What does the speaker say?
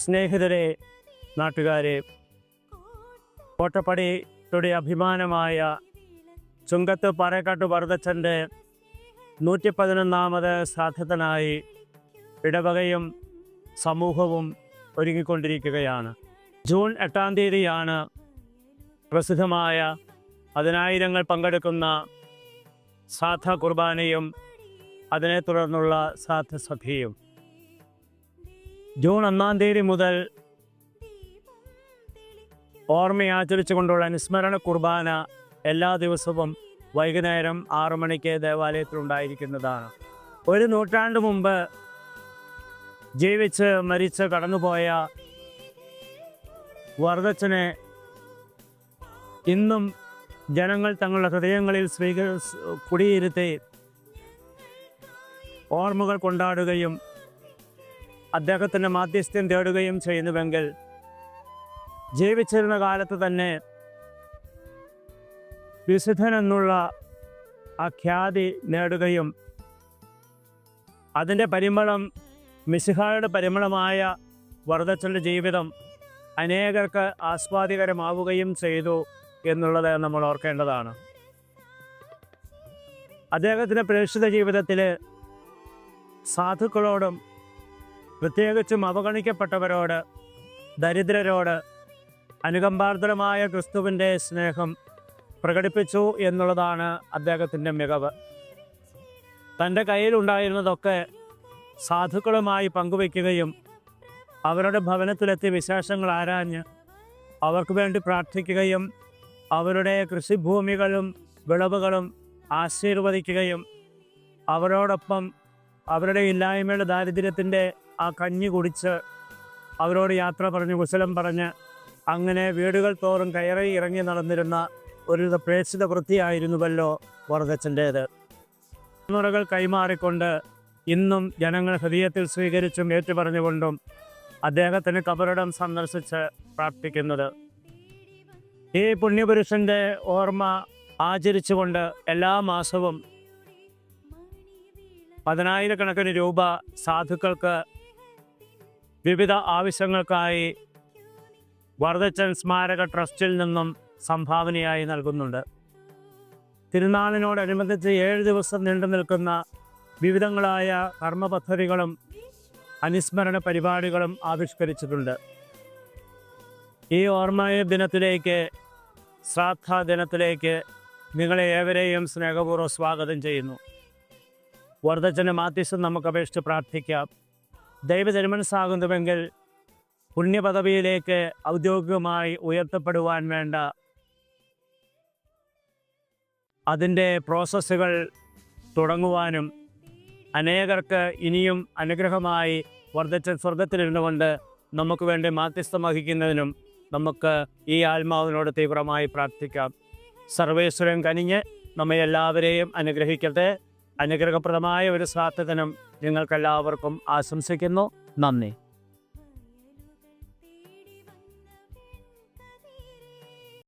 സ്നേഹിതരെ നാട്ടുകാരെ കോട്ടപ്പടിയുടെ അഭിമാനമായ ചുങ്കത്ത് പാറേക്കാട്ട് വറുതച്ചന്റെ നൂറ്റി പതിനൊന്നാമത് സാധ്യതനായി ഇടവകയും സമൂഹവും ഒരുങ്ങിക്കൊണ്ടിരിക്കുകയാണ്. ജൂൺ എട്ടാം തീയതിയാണ് പ്രസിദ്ധമായ പതിനായിരങ്ങൾ പങ്കെടുക്കുന്ന സാധ കുർബാനയും അതിനെ തുടർന്നുള്ള സാധ സഭയും. ജൂൺ ഒന്നാം തീയതി മുതൽ ഓർമ്മയാചരിച്ചുകൊണ്ടുള്ള അനുസ്മരണ കുർബാന എല്ലാ ദിവസവും വൈകുന്നേരം ആറു മണിക്ക് ദേവാലയത്തിലുണ്ടായിരിക്കുന്നതാണ്. ഒരു നൂറ്റാണ്ട് മുമ്പ് ജീവിച്ച് മരിച്ച് കടന്നുപോയ വർദ്ധച്ചനെ ഇന്നും ജനങ്ങൾ തങ്ങളുടെ ഹൃദയങ്ങളിൽ സ്വീക കുടിയിരുത്തി ഓർമ്മകൾ കൊണ്ടാടുകയും അദ്ദേഹത്തിന്റെ മാധ്യസ്ഥ്യം തേടുകയും ചെയ്യുന്നുവെങ്കിൽ ജീവിച്ചിരുന്ന കാലത്ത് തന്നെ വിശുദ്ധൻ എന്നുള്ള ആ ഖ്യാതി നേടുകയും അതിന്റെ പരിമളം മിശിഹായുടെ പരിമളമായ വറുതച്ചന്റെ ജീവിതം അനേകർക്ക് ആസ്വാദികരമാവുകയും ചെയ്തു എന്നുള്ളത് നമ്മൾ ഓർക്കേണ്ടതാണ്. അദ്ദേഹത്തിന്റെ പ്രേക്ഷിത ജീവിതത്തിൽ സാധുക്കളോടും പ്രത്യേകിച്ചും അവഗണിക്കപ്പെട്ടവരോട് ദരിദ്രരോട് അനുകമ്പാർദ്രമായ ക്രിസ്തുവിന്റെ സ്നേഹം പ്രകടിപ്പിച്ചു എന്നുള്ളതാണ് അദ്ദേഹത്തിന്റെ മികവ്. തന്റെ കയ്യിലുണ്ടായിരുന്നതൊക്കെ സാധുക്കളുമായി പങ്കുവയ്ക്കുകയും അവരുടെ ഭവനത്തിലെത്തി വിശേഷങ്ങൾ ആരാഞ്ഞ് അവർക്ക് വേണ്ടി പ്രാർത്ഥിക്കുകയും അവരുടെ കൃഷിഭൂമികളും വിളവുകളും ആശീർവദിക്കുകയും അവരോടൊപ്പം അവരുടെ ഇല്ലായ്മയുടെ ദാരിദ്ര്യത്തിന്റെ ആ കഞ്ഞി കുടിച്ച് അവരോട് യാത്ര പറഞ്ഞ് കുശലം പറഞ്ഞ് അങ്ങനെ വീടുകൾ തോറും കയറി ഇറങ്ങി നടന്നിരുന്ന ഒരു പ്രേക്ഷിത വൃത്തിയായിരുന്നുവല്ലോ വർദ്ധച്ചന്റേത് മുറകൾ കൈമാറിക്കൊണ്ട് ഇന്നും ജനങ്ങൾ ഹൃദയത്തിൽ സ്വീകരിച്ചും ഏറ്റുപറഞ്ഞുകൊണ്ടും അദ്ദേഹത്തിന് കബറിടം സന്ദർശിച്ച് പ്രാർത്ഥിക്കുന്നത്. ഈ പുണ്യപുരുഷന്റെ ഓർമ്മ ആചരിച്ചുകൊണ്ട് എല്ലാ മാസവും പതിനായിരക്കണക്കിന് രൂപ സാധുക്കൾക്ക് വിവിധ ആവശ്യങ്ങൾക്കായി വർദ്ധച്ചൻ സ്മാരക ട്രസ്റ്റിൽ നിന്നും സംഭാവനയായി നൽകുന്നുണ്ട്. തിരുനാളിനോടനുബന്ധിച്ച് ഏഴ് ദിവസം നീണ്ടു നിൽക്കുന്ന വിവിധങ്ങളായ കർമ്മ പദ്ധതികളും അനുസ്മരണ പരിപാടികളും ആവിഷ്കരിച്ചിട്ടുണ്ട്. ഈ ഓർമ്മയ ദിനത്തിലേക്ക് ശ്രാദ്ധ ദിനത്തിലേക്ക് നിങ്ങളെ ഏവരെയും സ്നേഹപൂർവം സ്വാഗതം ചെയ്യുന്നു. വർദ്ധച്ചന്റെ മാധ്യസ്ഥം നമുക്ക് അപേക്ഷിച്ച് പ്രാർത്ഥിക്കാം. ദൈവജന്മനസ്സാകുന്നുവെങ്കിൽ പുണ്യപദവിയിലേക്ക് ഔദ്യോഗികമായി ഉയർത്തപ്പെടുവാൻ വേണ്ട അതിന്റെ പ്രോസസ്സുകൾ തുടങ്ങുവാനും അനേകർക്ക് ഇനിയും അനുഗ്രഹമായി വർദ്ധിച്ച സ്വർഗത്തിലിരുന്നുകൊണ്ട് നമുക്ക് വേണ്ടി മാധ്യസ്ഥം വഹിക്കുന്നതിനും നമുക്ക് ഈ ആത്മാവിനോട് തീവ്രമായി പ്രാർത്ഥിക്കാം. സർവേശ്വരൻ കനിഞ്ഞ് നമ്മെ എല്ലാവരെയും അനുഗ്രഹിക്കട്ടെ. അനുഗ്രഹപ്രദമായ ഒരു സ്വാർത്ഥനം നിങ്ങൾക്കെല്ലാവർക്കും ആശംസിക്കുന്നു. നന്ദി.